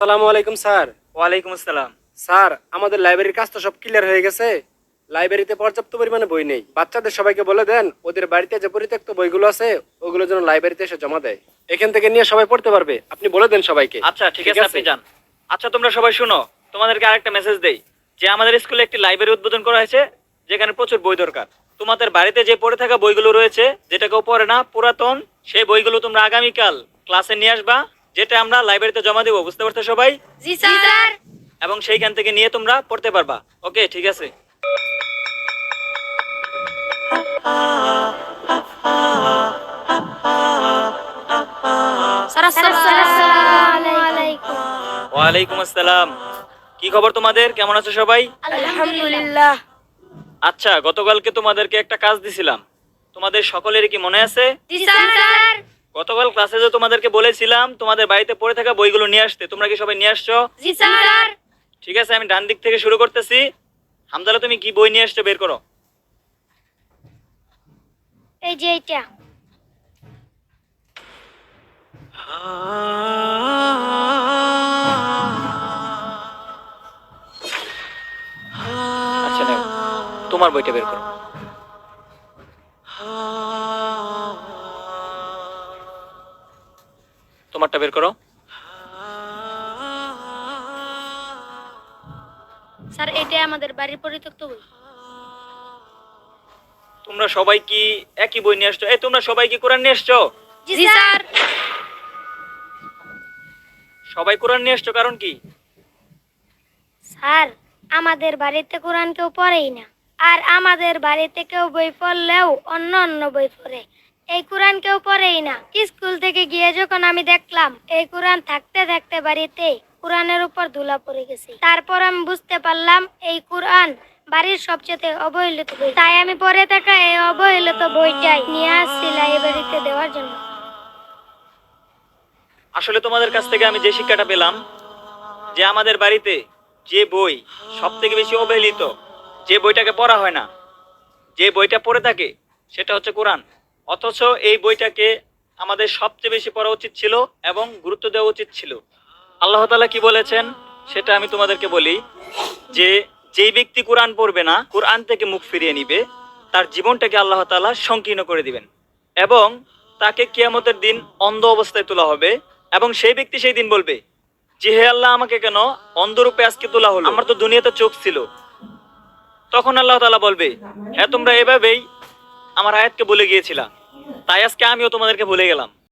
আসসালামু আলাইকুম স্যার। ওয়ালাইকুম আসসালাম। স্যার আমাদের লাইব্রেরির কাজ তো সব ক্লিয়ার হয়ে গেছে। লাইব্রেরিতে পর্যাপ্ত পরিমাণে বই নেই। বাচ্চাদের সবাইকে বলে দেন ওদের বাড়িতে যে পরিত্যক্ত বইগুলো আছে ওগুলো যেন লাইব্রেরিতে এসে জমা দেয়। এখান থেকে নিয়ে সবাই পড়তে পারবে। আপনি বলে দেন সবাইকে। আচ্ছা ঠিক আছে আপনি যান। আচ্ছা তোমরা সবাই শুনো তোমাদেরকে আরেকটা মেসেজ দেই। যে আমাদের স্কুলে একটি লাইব্রেরি উদ্বোধন করা হয়েছে যেখানে প্রচুর বই দরকার। তোমাদের বাড়িতে যে পড়ে থাকা বইগুলো রয়েছে যেটা কেউ পড়ে না পুরাতন সেই বইগুলো তোমরা আগামীকাল ক্লাসে নিয়ে আসবা। যেটা আমরা লাইব্রেরিতে জমা দেবো বুঝতে পারছ সবাই? জি স্যার। এবং সেইখান থেকে নিয়ে তোমরা পড়তে পারবা। ওকে ঠিক আছে। ওয়ালাইকুম আসসালাম। কি খবর তোমাদের? কেমন আছো সবাই? আলহামদুলিল্লাহ। আচ্ছা গতকালকে তোমাদেরকে একটা কাজ দিছিলাম। তোমাদের সকলেরই কি মনে আছে? জি স্যার। গতকাল ক্লাসে যে তোমাদেরকে বলেছিলাম তোমাদের বাড়িতে পড়ে থাকা বইগুলো নিয়ে আসতে তোমরা কি সবাই নিয়ে আসছো? জি স্যার। ঠিক আছে আমি ডান দিক থেকে শুরু করতেছি। হামদালা তুমি কি বই নিয়ে আসছো বের করো। এই যে এইটা। আচ্ছা নাও। তোমার বইটা বের করো। তোমারটা বের করো। স্যার এটা আমাদের বাড়ির পরিত্যক্ত বই। তোমরা সবাই কি একই বই নিয়ে আসছো? এই তোমরা সবাই কি কোরআন নিয়ে আসছো? জি স্যার। সবাই কোরআন নিয়ে আসছো কারণ কি? স্যার আমাদের বাড়িতে কোরআন কেউ পড়েই না। আর আমাদের বাড়িতে কেউ বই পড়লেও অন্য অন্য বই পড়ে। এই কোরআন কেউ পড়েই না। স্কুল থেকে গিয়ে যখন আমি দেখলাম, এই কোরআন থাকতে থাকতে বাড়িতে কোরআনের উপর ধুলা পড়ে গেছে। তারপর আমি বুঝতে পারলাম, এই কোরআন বাড়ির সবচেয়ে অবহেলিত বই। তাই আমি পড়ে থাকা এই অবহেলিত বইটাই নিয়ে আসছি লাইব্রেরিতে দেওয়ার জন্য। আসলে তোমাদের কাছ থেকে আমি যে শিক্ষাটা পেলাম, যে আমাদের বাড়িতে যে বই সব থেকে বেশি অবহেলিত, যে বইটাকে পড়া হয় না, যে বইটা পড়ে থাকে, সেটা হচ্ছে কোরআন। অথচ এই বইটাকে আমাদের সবচেয়ে বেশি পড়া উচিত ছিল এবং গুরুত্ব দেওয়া উচিত ছিল। আল্লাহ তালা কি বলেছেন? সেটা আমি তোমাদেরকে বলি যে, যেই ব্যক্তি কোরআন পড়বে না, কোরআন থেকে মুখ ফিরিয়ে নিবে, তার জীবনটাকে আল্লাহ তাআলা সংকীর্ণ করে দিবেন এবং তাকে কিয়ামতের দিন অন্ধ অবস্থায় তোলা হবে এবং সেই ব্যক্তি সেই দিন বলবে যে, হে আল্লাহ, আমাকে কেন অন্ধরূপে আজকে তোলা হলো? আমার তো দুনিয়াতে চোখ ছিল। তখন আল্লাহ তালা বলবে হ্যাঁ তোমরা এভাবেই আমার আয়াতকে বলে গিয়েছিলা। তাই আজকে আমিও তোমাদেরকে ভুলে গেলাম।